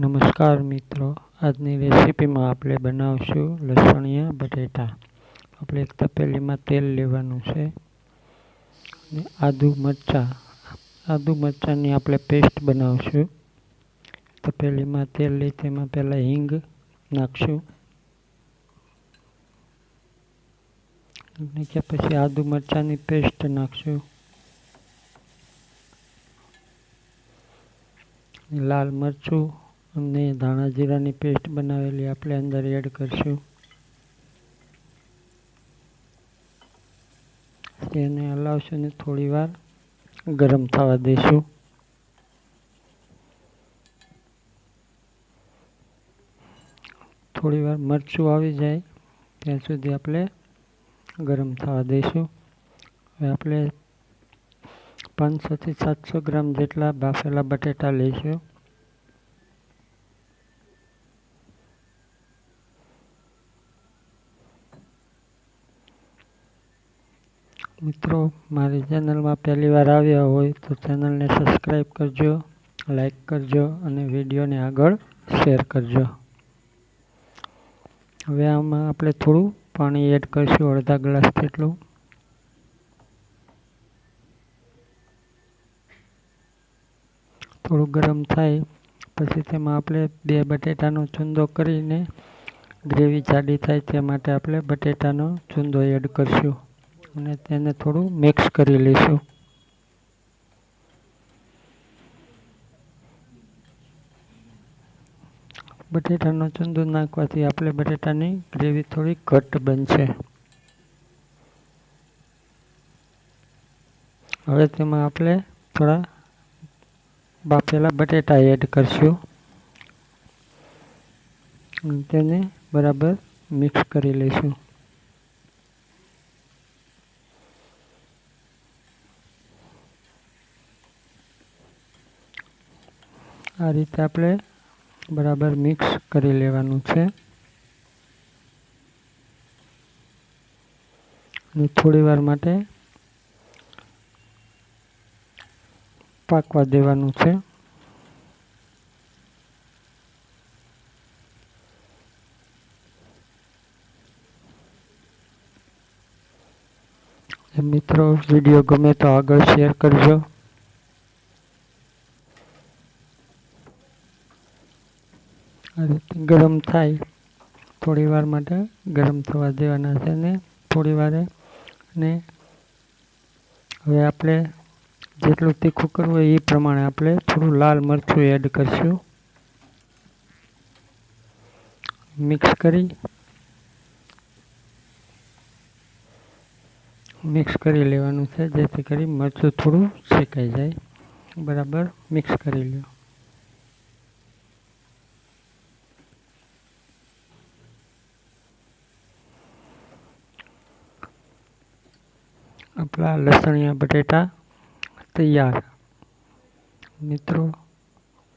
નમસ્કાર મિત્રો, આજની રેસીપીમાં આપણે બનાવશું લસણિયા બટેટા. આપણે એક તપેલીમાં તેલ લેવાનું છે. અને આદુ મરચાં. આદુ મરચાંની આપણે પેસ્ટ બનાવશું. તપેલીમાં તેલ લઈ તેમાં પહેલાં હિંગ નાખશું. કે પછી આદુ મરચાંની પેસ્ટ નાખશું. લાલ મરચું અને ધાણા જીરાની પેસ્ટ બનાવેલી આપણે અંદર એડ કરશું. તેને હલાવશું ને થોડી વાર ગરમ થવા દઈશું થોડી વાર મરચું આવી જાય ત્યાં સુધી આપણે ગરમ થવા દઈશું હવે આપણે પાંચસોથી સાતસો ગ્રામ જેટલા બાફેલા બટેટા લઈશું. મિત્રો, મારી ચેનલમાં પહેલી વાર આવ્યા હોય તો ચેનલને સબસ્ક્રાઈબ કરજો લાઈક કરજો અને વિડીયોને આગળ શેર કરજો. હવે આમાં આપણે થોડું પાણી એડ કરીશું, અડધા ગ્લાસ જેટલું. થોડું ગરમ થાય, પછી તેમાં આપણે બે બટેટાનો ચૂંદો કરીને ગ્રેવી જાડી થાય તે માટે આપણે બટેટાનો ચૂંદો એડ કરીશું. અને તેને થોડું મિક્સ કરી લઈશું. બટેટાનો ચંદો નાખવાથી આપણે બટેટાની ગ્રેવી થોડી ઘટ બનશે. હવે તેમાં આપણે થોડા બાફેલા બટેટા એડ કરશું. તેને બરાબર મિક્સ કરી લઈશું. આ રીતે આપણે બરાબર મિક્સ કરી લેવાનું છે. અને થોડી વાર માટે પાકવા દેવાનું છે. મિત્રો વીડિયો ગમે તો આગળ શેર કરજો આ રીતે ગરમ થાય થોડી વાર માટે ગરમ થવા દેવાના છે ને થોડી વારે. ને હવે આપણે જેટલું તીખું કરવું હોય એ પ્રમાણે આપણે થોડું લાલ મરચું એડ કરીશું. મિક્સ કરી. મિક્સ કરી લેવાનું છે જેથી કરી મરચું થોડું શેકાઈ જાય. બરાબર? મિક્સ કરી લો આપણા લસણીયા બટેટા તૈયાર. મિત્રો